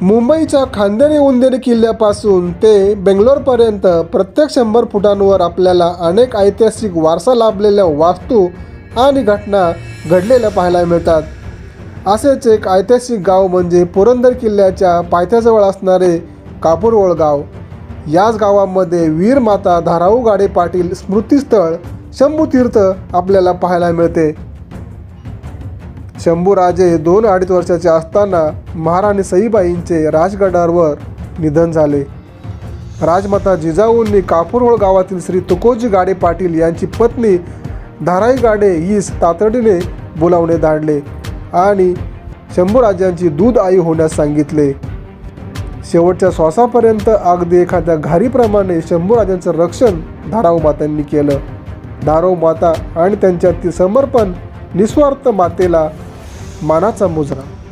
मुंबईच्या खांदेरी उंदेरी किल्ल्यापासून ते बेंगलोरपर्यंत प्रत्येक शंभर फुटांवर आपल्याला अनेक ऐतिहासिक वारसा लाभलेल्या वास्तू आणि घटना घडलेल्या पाहायला मिळतात. असेच एक ऐतिहासिक गाव म्हणजे पुरंदर किल्ल्याच्या पायथ्याजवळ असणारे कापूरवळ गाव याच गावामध्ये वीरमाता धाराऊ गाडे पाटील स्मृतिस्थळ शंभूतीर्थ आपल्याला पाहायला मिळते. शंभूराजे हे दोन अडीच वर्षाचे असताना महाराणी सईबाईंचे राजगडावर निधन झाले. राजमाता जिजाऊंनी कापूरहोळ गावातील श्री तुकोजी गाडे पाटील यांची पत्नी धाराई गाडे हीच तातडीने बोलावणे धाडले आणि शंभूराजांची दूध आई होण्यास सांगितले. शेवटच्या श्वासापर्यंत अगदी एखाद्या घारीप्रमाणे शंभूराजांचं रक्षण धाराऊ मातांनी केलं. धाराऊ माता आणि त्यांच्यातील समर्पण निस्वार्थ मातेला मानाचा मुजरा.